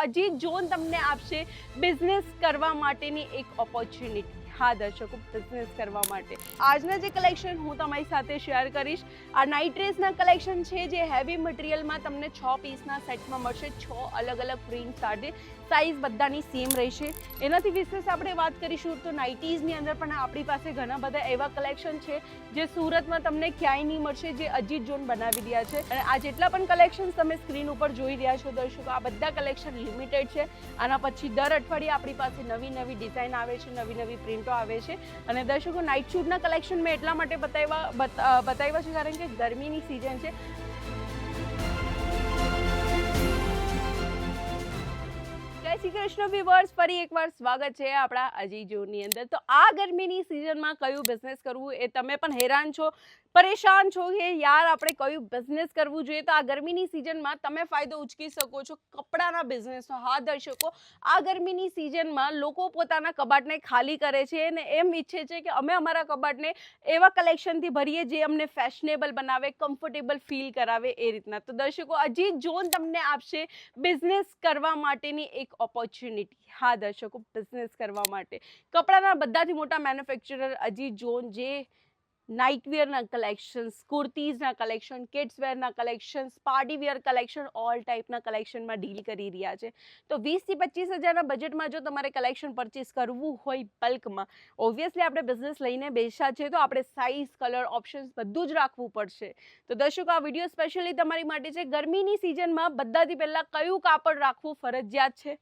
Ajit zone તમને આપશે business કરવા માટેની એક ઓપોર્ચ્યુનિટી હા, દર્શકો બિઝનેસ કરવા માટે. આજના જે કલેક્શન હું તમારી સાથે શેર કરીશ, આ નાઇટ ડ્રેસના કલેક્શન છે જે હેવી મટીરિયલમાં તમને છ પીસના સેટમાં મળશે, છ અલગ અલગ પ્રિન્ટ સાથે. સાઇઝ બધાની સેમ રહેશે. એનાથી વિશેષ આપણે વાત કરીશું તો નાઇટીઝની અંદર પણ આપણી પાસે ઘણા બધા એવા કલેક્શન છે જે સુરતમાં તમને ક્યાંય નહીં મળશે, જે અજીત ઝોન બનાવી રહ્યા છે. અને આ જેટલા પણ કલેક્શન તમે સ્ક્રીન ઉપર જોઈ રહ્યા છો, દર્શકો, આ બધા કલેક્શન લિમિટેડ છે. આના પછી દર અઠવાડિયે આપણી પાસે નવી નવી ડિઝાઇન આવે છે નવી નવી પ્રિન્ટો આવે છે. અને દર્શકો નાઇટ શૂટના કલેક્શન મેં એટલા માટે બતાવ્યા, બત- બતાવ્યા છે કારણ કે ગરમીની સિઝન છે. શ્રી કૃષ્ણ વિવર્સ ફરી એકવાર સ્વાગત છે આપણા અજી જોની અંદર. તો આ ગરમીની સિઝનમાં કયું બિઝનેસ કરવું એ તમે પણ હેરાન છો, પરેશાન છો કે યાર આપણે કયું બિઝનેસ કરવું જોઈએ? તો આ ગરમીની સિઝનમાં તમે ફાયદો ઉચકી શકો છો, કપડાના બિઝનેસનો હા દર્શકો આ ગરમીની સિઝનમાં લોકો પોતાના કબાટને ખાલી કરે છે અને એમ ઈચ્છે છે કે અમે અમારા કબાટને એવા કલેક્શનથી ભરીએ જે અમને ફેશનેબલ બનાવે કમ્ફર્ટેબલ ફીલ કરાવે એ રીતના. તો દર્શકો, અજીત જોન તમને આપશે બિઝનેસ કરવા માટેની એક ઓપોર્ચ્યુનિટી હા દર્શકો બિઝનેસ કરવા માટે. કપડાના બધાથી મોટા મેન્યુફેક્ચરર અજીત જોન જે નાઇટવેરના કલેક્શન્સ કુર્તીઝના કલેક્શન કિડ્સવેરના કલેક્શન્સ પાર્ટીવેર કલેક્શન ઓલ ટાઈપના કલેક્શનમાં ડીલ કરી રહ્યા છે. તો વીસથી પચીસ હજારના બજેટમાં જો તમારે કલેક્શન પરચેસ કરવું હોય બલ્કમાં ઓબ્વિયસલી આપણે બિઝનેસ લઈને બેસ્યા છે, તો આપણે સાઇઝ કલર ઓપ્શન્સ બધું જ રાખવું પડશે. તો દર્શકો, આ વીડિયો સ્પેશિયલી તમારી માટે છે. ગરમીની સિઝનમાં બધાથી પહેલાં કયું કાપડ રાખવું ફરજિયાત છે?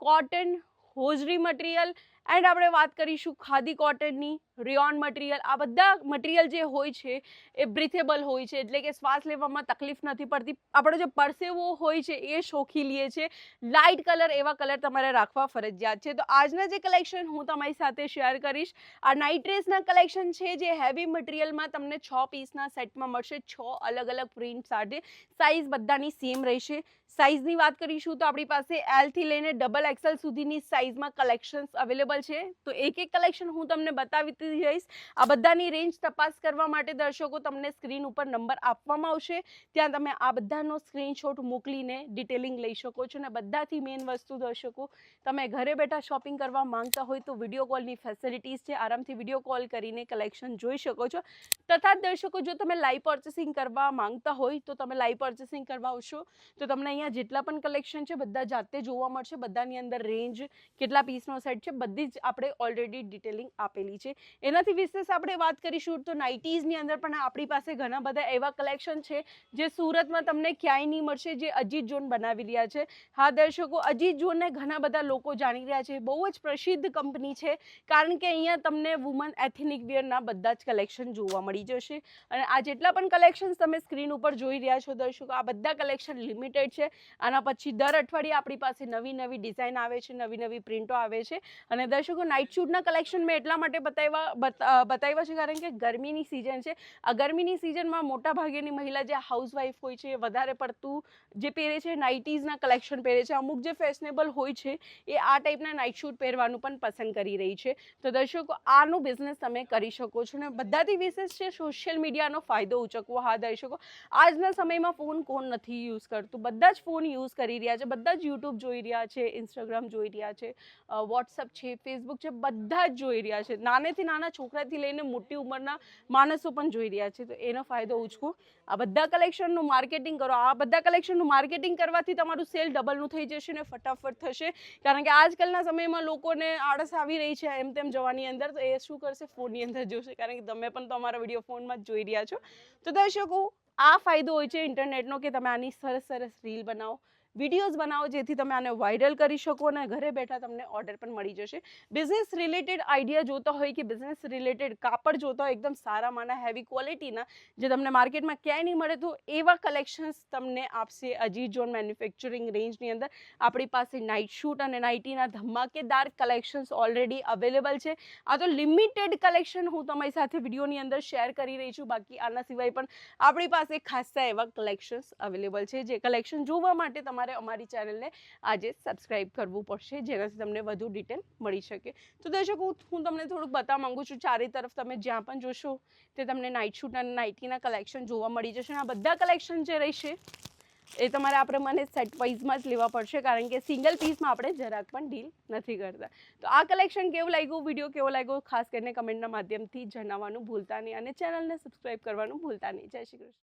કોટન હોજરી મટીરિયલ એન્ડ આપણે વાત કરીશું ખાદી કોટનની રિયોન મટીરિયલ આ બધા મટીરિયલ જે હોય છે, એ બ્રિથેબલ હોય છે. એટલે કે શ્વાસ લેવામાં તકલીફ નથી પડતી. આપણો જે પરસેવો હોય છે, એ શોખી લઈએ છે લાઇટ કલર એવા કલર તમારે રાખવા ફરજિયાત છે. તો આજના જે કલેક્શન હું તમારી સાથે શેર કરીશ. આ નાઇટ ડ્રેસના કલેક્શન છે, જે હેવી મટીરિયલમાં તમને છ પીસના સેટમાં મળશે. છ અલગ અલગ પ્રિન્ટ સાથે. સાઇઝ બધાની સેમ રહેશે. સાઇઝની વાત કરીશું તો આપણી પાસે એલથી લઈને ડબલ એક્સેલ સુધીની સાઇઝમાં કલેક્શન્સ અવેલેબલ છે, તો એક એક કલેક્શન હું તમને બતાવી જઈશ. આ બધાની રેન્જ તપાસ કરવા માટે દર્શકો તમને સ્ક્રીન ઉપર નંબર આપવામાં આવશે. ત્યાં તમે આ બધાનો સ્ક્રીનશોટ મોકલીને ડિટેલિંગ લઈ શકો છો અને બધાથી મેઇન વસ્તુ દર્શકો, તમે ઘરે બેઠા શોપિંગ કરવા માંગતા હોય તો વીડિયો કોલની ફેસિલિટીઝ છે, આરામથી વીડિયો કોલ કરીને કલેક્શન જોઈ શકો છો. તથા દર્શકો, જો તમે લાઈવ પર્ચેસિંગ કરવા માંગતા હોય તો તમે લાઈવ પર્ચેસિંગ કરવા આવશો. તો તમને અહીંયા જેટલા પણ કલેક્શન છે, બધા જાતે જોવા મળશે. બધાની અંદર રેન્જ કેટલા પીસનો સેટ છે, બધી જ આપણે ઓલરેડી ડિટેલિંગ આપેલી છે. એનાથી વિશેષ આપણે વાત કરીશું તો નાઇટીઝની અંદર પણ આપણી પાસે ઘણા બધા એવા કલેક્શન છે, જે સુરતમાં તમને ક્યાંય નહીં મળશે, જે અજીત ઝોન બનાવી રહ્યા છે. હા, દર્શકો, અજીત ઝોનને ઘણા બધા લોકો જાણી રહ્યા છે. બહુ જ પ્રસિદ્ધ કંપની છે, કારણ કે અહીંયા તમને વુમન એથેનિક વેરના બધા જ કલેક્શન જોવા મળી જશે. અને આ જેટલા પણ કલેક્શન્સ તમે સ્ક્રીન ઉપર જોઈ રહ્યા છો, દર્શકો, આ બધા કલેક્શન લિમિટેડ છે. આના પછી દર અઠવાડિયે આપણી પાસે નવી નવી ડિઝાઇન આવે છે નવી નવી પ્રિન્ટો આવે છે. અને દર્શકો નાઇટ શૂટના કલેક્શન મેં એટલા માટે બતાવ્યા, બત- બતાવ્યા છે કારણ કે ગરમીની સિઝન છે. આ ગરમીની સિઝનમાં મોટા ભાગેની મહિલા જે હાઉસવાઈફ હોય છે વધારે પડતું જે પહેરે છે નાઇટીઝના કલેક્શન પહેરે છે, અમુક જે ફેશનેબલ હોય છે એ આ ટાઈપના નાઇટ શૂટ પહેરવાનું પણ પસંદ કરી રહી છે. તો દર્શકો, આનો બિઝનેસ તમે કરી શકો છો ને બધાથી વિશેષ છે સોશિયલ મીડિયાનો ફાયદો ઉચકવો. હા, દર્શકો, આજના સમયમાં ફોન કોણ નથી યુઝ કરતું? બધા જ ફોન યુઝ કરી રહ્યા છે, બધા જ યુટ્યુબ જોઈ રહ્યા છે ઇન્સ્ટાગ્રામ જોઈ રહ્યા છે વોટ્સઅપ છે ફેસબુક છે, બધા જ જોઈ રહ્યા છે. નાનેથી નાના છોકરાથી લઈને મોટી ઉંમરના માણસો પણ જોઈ રહ્યા છે. તો એનો ફાયદો ઉચકો આ બધા કલેક્શનનું માર્કેટિંગ કરો. આ બધા કલેક્શનનું માર્કેટિંગ કરવાથી તમારું સેલ ડબલનું થઈ જશે ને ફટાફટ થશે. કારણ કે આજકાલના સમયમાં લોકોને આળસ આવી રહી છે એમ તેમ જવાની અંદર. તો એ શું કરશે? ફોનની અંદર જોશે. કારણ કે તમે પણ તો અમારા વીડિયો ફોનમાં જ જોઈ રહ્યા છો. તો દર્શકો, આ ફાયદો હોય છે ઇન્ટરનેટનો કે તમે આની સરસ સરસ રીલ બનાવો. વિડીયોઝ બનાવો જેથી તમે આને વાયરલ કરી શકો અને ઘરે બેઠા તમને ઓર્ડર પણ મળી જશે. બિઝનેસ રિલેટેડ આઈડિયા જોતા હોય કે બિઝનેસ રિલેટેડ કાપડ જોતા હોય, એકદમ સારા માના હેવી ક્વોલિટીના જે તમને માર્કેટમાં ક્યાંય નહીં મળે તો એવા કલેક્શન્સ તમને આપશે અજીત જોન મેન્યુફેક્ચરિંગ રેન્જની અંદર. આપણી પાસે નાઇટ શૂટ અને નાઇટીના ધમાકેદાર કલેક્શન્સ ઓલરેડી અવેલેબલ છે. આ તો લિમિટેડ કલેક્શન હું તમારી સાથે વિડીયોની અંદર શેર કરી રહી છું. બાકી આના સિવાય પણ આપણી પાસે ખાસા એવા કલેક્શન્સ અવેલેબલ છે, જે કલેક્શન જોવા માટે તમારે અમારી ચેનલને આજે સબસ્ક્રાઇબ કરવું પડશે, જેનાથી તમને વધુ ડિટેલ મળી શકે. તો દર્શક, હું- તમને થોડુંક બતાવવા માંગુ છું, ચારે તરફ તમે જ્યાં પણ જોશો, તે તમને નાઇટ શૂટ અને નાઇટીના કલેક્શન જોવા મળી જશે. આ બધા કલેક્શન જે રહેશે, એ તમારે આપણે મને સેટ વાઇઝમાં જ લેવા પડશે, કારણ કે સિંગલ પીસમાં આપણે જરાક પણ ડીલ નથી કરતા. તો આ કલેક્શન કેવું લાગ્યું? વીડિયો કેવો લાગ્યો? ખાસ કરીને કમેન્ટના માધ્યમથી જણાવવાનું ભૂલતા નહીં અને ચેનલને સબસ્ક્રાઈબ કરવાનું ભૂલતા નહીં. જય શ્રી કૃષ્ણ.